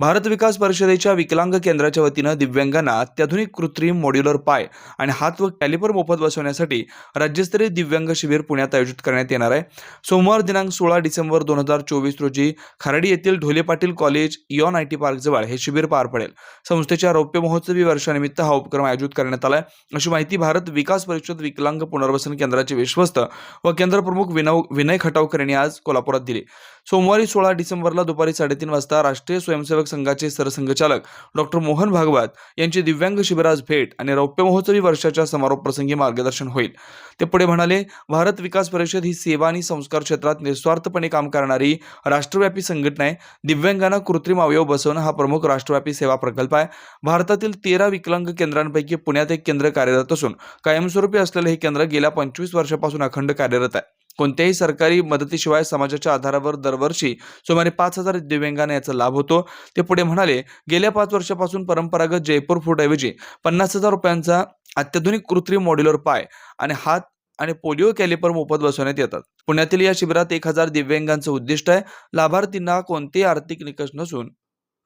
भारत विकास परिषदेच्या विकलांग केंद्राच्या वतीनं दिव्यांगांना अत्याधुनिक कृत्रिम मॉड्युलर पाय आणि हात व कॅलिपर मोफत बसवण्यासाठी राज्यस्तरीय दिव्यांग शिबिर पुण्यात आयोजित करण्यात येणार आहे. सोमवार दिनांक सोळा डिसेंबर दोन हजार चोवीस रोजी खराडी येथील Dhole Patil college Eon I T पार्कजवळ हे शिबिर पार पडेल. संस्थेच्या रौप्य महोत्सवी वर्षानिमित्त हा उपक्रम आयोजित करण्यात आलाय. अशी माहिती भारत विकास परिषद विकलांग पुनर्वसन केंद्राचे विश्वस्त व केंद्रप्रमुख विनव विनय खटावकर यांनी आज कोल्हापुरात दिली. सोमवारी सोळा डिसेंबरला दुपारी साडेतीन वाजता राष्ट्रीय स्वयंसेवक संघाचे सरसंघचालक डॉक्टर मोहन भागवत यांची दिव्यांग शिबिरास भेट आणि रौप्य महोत्सवी वर्षाच्या समारोप प्रसंगी मार्गदर्शन होईल. ते पुढे म्हणाले भारत विकास परिषद ही सेवा आणि संस्कार क्षेत्रात निस्वार्थपणे काम करणारी राष्ट्रव्यापी संघटना आहे. दिव्यांगांना कृत्रिम अवयव बसवणं हा प्रमुख राष्ट्रव्यापी सेवा प्रकल्प आहे. भारतातील तेरा विकलांग केंद्रांपैकी पुण्यात एक केंद्र कार्यरत असून कायमस्वरूपी असलेलं हे केंद्र गेल्या पंचवीस वर्षापासून अखंड कार्यरत आहे. कोणत्याही सरकारी मदतीशिवाय समाजाच्या आधारावर दरवर्षी सुमारे पाच हजार दिव्यांगांना याचा लाभ होतो. ते पुढे म्हणाले गेल्या पाच वर्षापासून परंपरागत जयपूर फूडऐवजी पन्नास हजार रुपयांचा अत्याधुनिक कृत्रिम मॉड्युलर पाय आणि हात आणि पोलिओ कॅलिपर मोफत बसवण्यात येतात. पुण्यातील या शिबिरात एक हजार दिव्यांगांचं उद्दिष्ट आहे. लाभार्थींना कोणतेही आर्थिक निकष नसून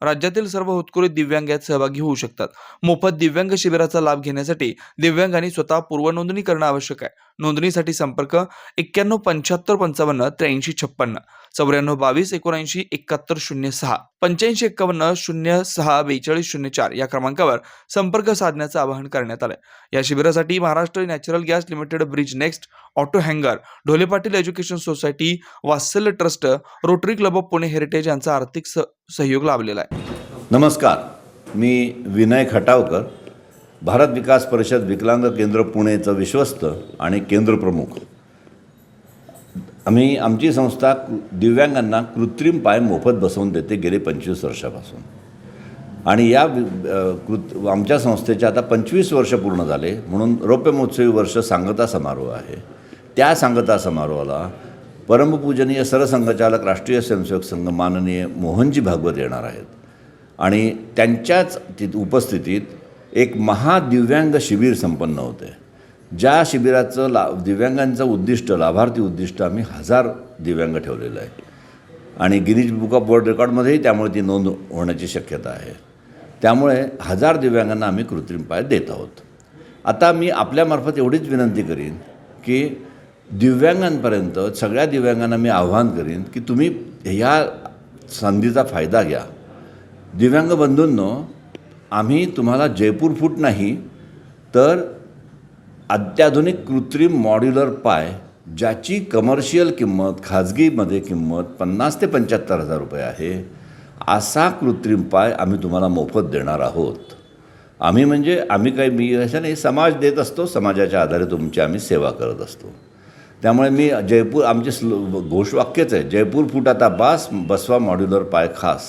राज्यातील सर्व उत्कृष्ट दिव्यांग यात सहभागी होऊ शकतात. मोफत दिव्यांग शिबिराचा लाभ घेण्यासाठी दिव्यांगांनी स्वतः पूर्वनोंदणी करणं आवश्यक आहे. नोंदणीसाठी संपर्क एक्क्याण्णव पंच्याहत्तर पंचावन्न त्र्याऐंशी छप्पन्न. चौऱ्याण्णव बावीस एकोणऐंशी एकाहत्तर शून्य सहा. पंच्याऐंशी एक्कावन्न शून्य सहा बेचाळीस शून्य चार या क्रमांकावर संपर्क साधण्याचं आवाहन करण्यात आलं या शिबिरासाठी Maharashtra natural gas limited bridge next auto हँगर Dhole Patil education society Vatsalya trust Rotary club of Pune heritage यांचा आर्थिक स- सहयोग लाभलेला आहे. नमस्कार. मी विनय खटावकर भारत विकास परिषद विकलांग केंद्र पुणेचं विश्वस्त आणि केंद्र प्रमुख. आम्ही आमची संस्था दिव्यांगांना कृत्रिम पाय मोफत बसवून देते गेले पंचवीस वर्षापासून. आणि या कृत आमच्या संस्थेचे आता पंचवीस वर्ष पूर्ण झाले. म्हणून रौप्य महोत्सवी वर्ष सांगता समारोह आहे. त्या सांगता समारोहाला परमपूजनीय सरसंघचालक राष्ट्रीय स्वयंसेवक संघ माननीय मोहनजी भागवत येणार आहेत. आणि त्यांच्याच तिथ उपस्थितीत एक महादिव्यांग शिबिर संपन्न होते ज्या शिबिराचं ला दिव्यांगांचं उद्दिष्ट लाभार्थी उद्दिष्ट आम्ही हजार दिव्यांग ठेवलेलं आहे. आणि गिनीज बुक ऑफ वर्ल्ड रेकॉर्डमध्येही त्यामुळे ती नोंद होण्याची शक्यता आहे. त्यामुळे हजार दिव्यांगांना आम्ही कृत्रिम पाय देत आहोत. आता मी आपल्यामार्फत एवढीच विनंती करीन की दिव्यांगांपर्यंत सगळ्या दिव्यांगांना मी आव्हान करीन की तुम्ही ह्या संधीचा फायदा घ्या. दिव्यांग बंधूंनो आम्ही तुम्हाला जयपूर फूट नाही तर अत्याधुनिक कृत्रिम मॉड्युलर पाय ज्याची कमर्शियल किंमत खाजगीमध्ये किंमत पन्नास ते पंच्याहत्तर हजार रुपये आहे असा कृत्रिम पाय आम्ही तुम्हाला मोफत देणार आहोत. आम्ही म्हणजे आम्ही काही मी अशा नाही समाज देत असतो समाजाच्या आधारे तुमची आम्ही सेवा करत असतो. त्यामुळे मी जयपूर आमचे स्लो घोषवाक्यच आहे जयपूर फूट आता बास बसवा मॉड्युलर पाय खास.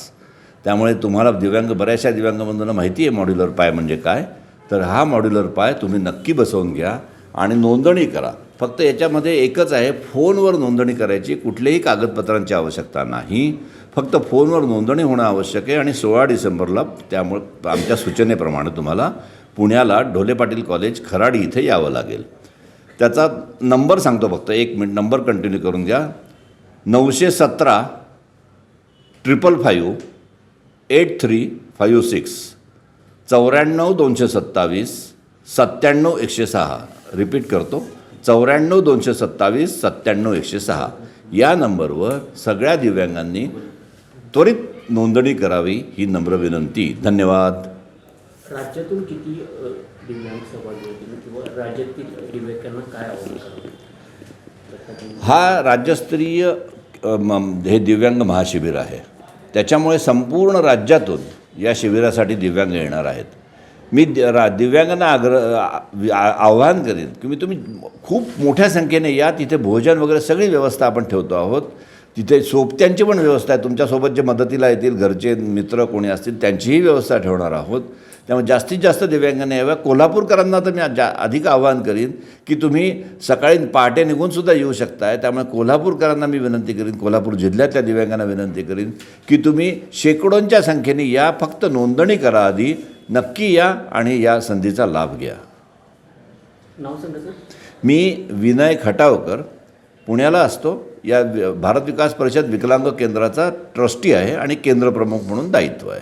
त्यामुळे तुम्हाला दिव्यांग बऱ्याचशा दिव्यांगबंधूंना माहिती आहे मॉड्युलर पाय म्हणजे काय? तर हा मॉड्युलर पाय तुम्ही नक्की बसवून घ्या आणि नोंदणी करा. फक्त याच्यामध्ये एकच आहे फोनवर नोंदणी करायची कुठल्याही कागदपत्रांची आवश्यकता नाही. फक्त फोनवर नोंदणी होणं आवश्यक आहे आणि सोळा डिसेंबरला त्यामुळे आमच्या सूचनेप्रमाणे तुम्हाला पुण्याला ढोले पाटील कॉलेज खराडी इथे यावं लागेल. त्याचा नंबर सांगतो फक्त एक मिनिट नंबर कंटिन्यू करून घ्या. नऊशे सतरा triple five eight three five six चौऱ्याण्णव दोनशे सत्तावीस सत्त्याण्णव एकशे सहा. रिपीट करतो. चौऱ्याण्णव दोनशे सत्तावीस सत्त्याण्णव एकशे सहा. या नंबरवर सगळ्या दिव्यांगांनी त्वरित नोंदणी करावी ही नम्र विनंती. धन्यवाद. राज्यातून किती दिव्यांग सहभागी होतील किंवा राज्यातील दिव्यांगांना काय आव्हान करावं? त्यासाठी हा राज्यस्तरीय हे दिव्यांग महाशिबिर आहे. त्याच्यामुळे संपूर्ण राज्यातून या शिबिरासाठी दिव्यांग येणार आहेत. मी दि- रा दिव्यांगांना आग्रह आ- आव्हान करेन की मी तुम्ही खूप मोठ्या संख्येने या तिथे भोजन वगैरे सगळी व्यवस्था आपण ठेवतो आहोत. तिथे सोबत्यांची पण व्यवस्था आहे. तुमच्यासोबत जे मदतीला येतील घरचे मित्र कोणी असतील त्यांचीही व्यवस्था ठेवणार आहोत. त्यामुळे जास्तीत जास्त दिव्यांगांना याव्या कोल्हापूरकरांना तर मी जा अधिक आवाहन करीन की तुम्ही सकाळी पहाटे निघून सुद्धा येऊ शकताय. त्यामुळे कोल्हापूरकरांना मी विनंती करीन कोल्हापूर जिल्ह्यातल्या दिव्यांगांना विनंती करीन की तुम्ही शेकडोंच्या संख्येने या फक्त नोंदणी करा आधी नक्की या आणि या संधीचा लाभ घ्या. नाव सांगा सर. मी विनय खटावकर पुण्याला असतो. या भारत विकास परिषद विकलांग केंद्राचा ट्रस्टी आहे आणि केंद्रप्रमुख म्हणून दायित्व आहे.